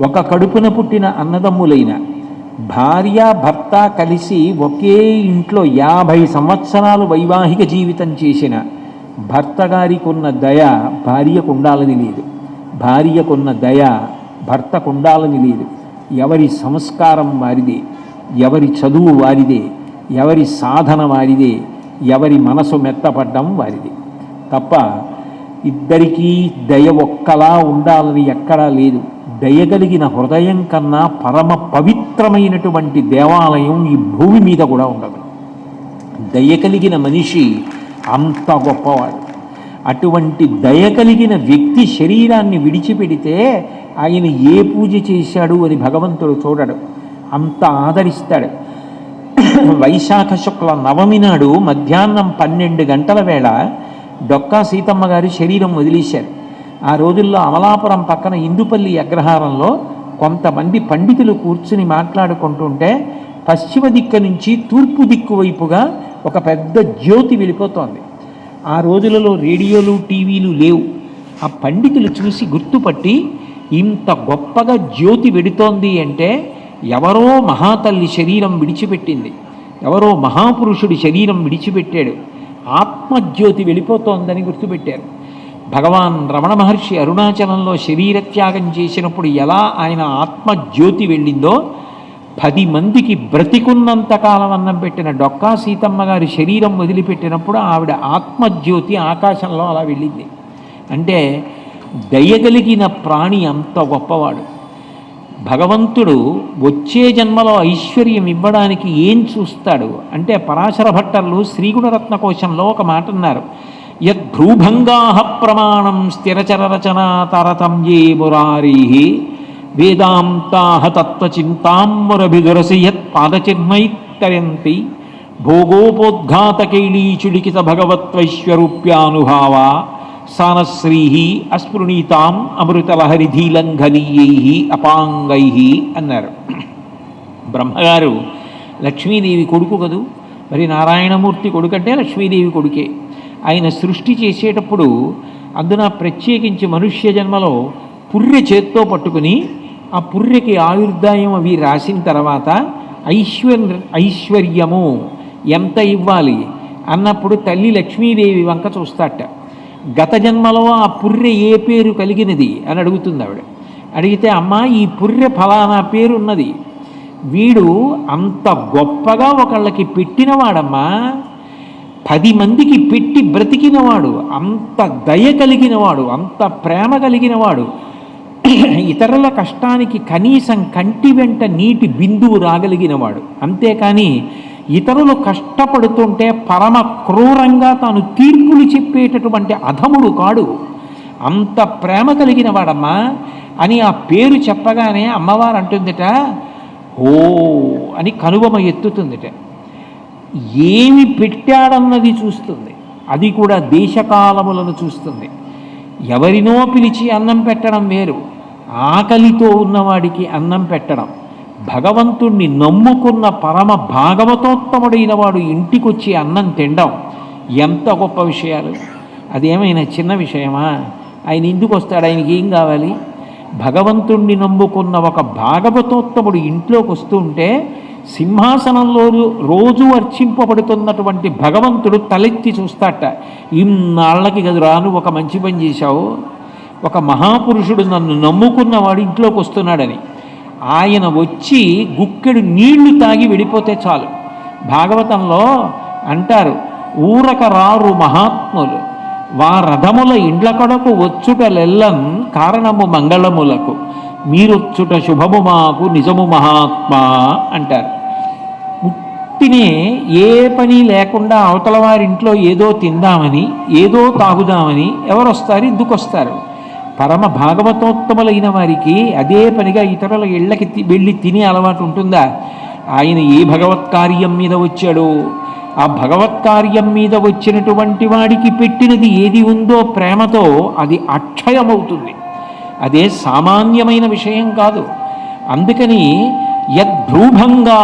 ఒక కడుపున పుట్టిన అన్నదమ్ములైన భార్య భర్త కలిసి ఒకే ఇంట్లో యాభై సంవత్సరాలు వైవాహిక జీవితం చేసిన భర్త ఉన్న దయ భార్యకు ఉండాలని లేదు. భార్యకున్న దయ భర్తకు ఉండాలని లేదు. ఎవరి సంస్కారం వారిదే ఎవరి చదువు వారిదే ఎవరి సాధన వారిదే ఎవరి మనసు మెత్తపడ్డం వారిదే. తప్ప ఇద్దరికీ దయ ఒక్కలా ఉండాలని ఎక్కడా లేదు. దయగలిగిన హృదయం కన్నా పరమ పవిత్రమైనటువంటి దేవాలయం ఈ భూమి మీద కూడా ఉండదు. దయగలిగిన మనిషి అంత గొప్పవాడు. అటువంటి దయ కలిగిన వ్యక్తి శరీరాన్ని విడిచిపెడితే ఆయన ఏ పూజ చేశాడు అని భగవంతుడు చూడడు. అంత ఆదరిస్తాడు. వైశాఖ శుక్ల నవమి నాడు మధ్యాహ్నం పన్నెండు గంటల వేళ డొక్కా సీతమ్మ గారి శరీరం వదిలేశారు. ఆ రోజుల్లో అమలాపురం పక్కన ఇందుపల్లి అగ్రహారంలో కొంతమంది పండితులు కూర్చుని మాట్లాడుకుంటుంటే పశ్చిమ దిక్కు నుంచి తూర్పు దిక్కు వైపుగా ఒక పెద్ద జ్యోతి వెళ్ళిపోతోంది. ఆ రోజులలో రేడియోలు టీవీలు లేవు. ఆ పండితులు చూసి గుర్తుపట్టి ఇంత గొప్పగా జ్యోతి వెడుతోంది అంటే ఎవరో మహాతల్లి శరీరం విడిచిపెట్టింది. ఎవరో మహాపురుషుడి శరీరం విడిచిపెట్టాడు. ఆత్మజ్యోతి వెళ్ళిపోతోందని గుర్తుపెట్టారు. భగవాన్ రమణ మహర్షి అరుణాచలంలో శరీర త్యాగం చేసినప్పుడు ఎలా ఆయన ఆత్మజ్యోతి వెళ్ళిందో పది మందికి బ్రతికున్నంతకాలం అన్నం పెట్టిన డొక్కా సీతమ్మ గారి శరీరం వదిలిపెట్టినప్పుడు ఆవిడ ఆత్మజ్యోతి ఆకాశంలో అలా వెళ్ళింది. అంటే దయగలిగిన ప్రాణి అంత గొప్పవాడు. భగవంతుడు వచ్చే జన్మలో ఐశ్వర్యం ఇవ్వడానికి ఏం చూస్తాడు? అంటే పరాశర భట్టర్లు శ్రీగుణరత్న కోశంలో ఒక మాట అన్నారు. యద్భ్రూభంగా ప్రమాణం స్థిరచర రచన తరతమ్యే మురారీ వేదాంతాహ తత్వచింతాంబురభిదురసి యత్ పాదచిన్మైత్తయంతి భోగోపోద్ఘాతకైలీచుడికిత భగవత్వైశ్వరూప్యానుభావ సానశ్రీ అస్పృణీతాం అమృతలహరిధీలంఘనీయై అపాంగై అన్నారు. బ్రహ్మగారు లక్ష్మీదేవి కొడుకు కదూ? మరి నారాయణమూర్తి కొడుకంటే లక్ష్మీదేవి కొడుకే. ఆయన సృష్టి చేసేటప్పుడు అందున ప్రత్యేకించి మనుష్య జన్మలో పుర్రె చేత్తో పట్టుకుని ఆ పుర్రెకి ఆయుర్దాయం అవి రాసిన తర్వాత ఐశ్వర్ ఐశ్వర్యము ఎంత ఇవ్వాలి? అన్నప్పుడు తల్లి లక్ష్మీదేవి వంక చూస్తాట. గత జన్మలో ఆ పుర్రె ఏ పేరు కలిగినది? అని అడుగుతుంది ఆవిడ. అడిగితే అమ్మ ఈ పుర్రె ఫలానా పేరు ఉన్నది. వీడు అంత గొప్పగా ఒకళ్ళకి పెట్టినవాడమ్మా. పది మందికి పెట్టి బ్రతికినవాడు అంత దయ కలిగినవాడు అంత ప్రేమ కలిగినవాడు ఇతరుల కష్టానికి కనీసం కంటి వెంట నీటి బిందువు రాగలిగినవాడు. అంతేకాని ఇతరులు కష్టపడుతుంటే పరమ క్రూరంగా తాను తీర్పులు చెప్పేటటువంటి అధముడు కాడు. అంత ప్రేమ కలిగిన వాడమ్మా అని ఆ పేరు చెప్పగానే అమ్మవారు అంటుందిట ఓ అని కనుబొమ ఎత్తుతుందిట. ఏమి పెట్టాడన్నది చూస్తుంది. అది కూడా దేశకాలములను చూస్తుంది. ఎవరినో పిలిచి అన్నం పెట్టడం వేరు. ఆకలితో ఉన్నవాడికి అన్నం పెట్టడం. భగవంతుణ్ణి నమ్ముకున్న పరమ భాగవతోత్తముడైన వాడు ఇంటికొచ్చి అన్నం తినడం. ఎంత గొప్ప విషయాలు. అదేమైనా చిన్న విషయమా? ఆయన ఎందుకు వస్తాడు ఆయనకి ఏం కావాలి? భగవంతుణ్ణి నమ్ముకున్న ఒక భాగవతోత్తముడు ఇంట్లోకి వస్తుంటే సింహాసనంలో రోజు అర్చింపబడుతున్నటువంటి భగవంతుడు తలెత్తి చూస్తాట ఇన్నాళ్ళకి కదురా ఒక మంచి పని చేశావు. ఒక మహాపురుషుడు నన్ను నమ్ముకున్నవాడు ఇంట్లోకి వస్తున్నాడని. ఆయన వచ్చి గుక్కెడు నీళ్ళు తాగి వెళ్ళిపోతే చాలు. భాగవతంలో అంటారు ఊరక రారు మహాత్ములు. వారథముల ఇండ్ల కొడకు వచ్చుటలెల్లం కారణము మంగళములకు. మీరొచ్చుట శుభము మాకు నిజము మహాత్మా అంటారు. పుట్టినే ఏ పని లేకుండా అవతల వారింట్లో ఏదో తిందామని ఏదో తాగుదామని ఎవరొస్తారు? వస్తారు వస్తారు పరమ భాగవతోత్తములైన వారికి అదే పనిగా ఇతరుల ఇళ్ళకి తి- వెళ్ళి తినే అలవాటు ఉంటుందా? ఆయన ఏ భగవత్ కార్యం మీద వచ్చాడో? ఆ భగవత్ కార్యం మీద వచ్చినటువంటి వాడికి పెట్టినది ఏది ఉందో ప్రేమతో అది అక్షయమవుతుంది. అదే సామాన్యమైన విషయం కాదు. అందుకని యద్భ్రూభంగా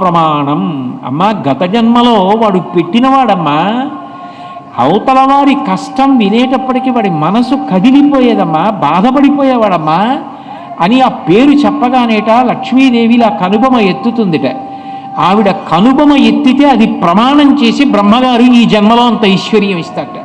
ప్రమాణం. అమ్మా గత జన్మలో వాడు పెట్టినవాడమ్మా. అవతల వారి కష్టం వినేటప్పటికీ వాడి మనసు కదిలిపోయేదమ్మా బాధపడిపోయేవాడమ్మా అని ఆ పేరు చెప్పగానేట లక్ష్మీదేవిలా కనుబొమ ఎత్తుతుందిట. ఆవిడ కనుబొమ ఎత్తితే అది ప్రమాణం చేసి బ్రహ్మగారు ఈ జన్మలో అంత ఐశ్వర్యం ఇస్తాట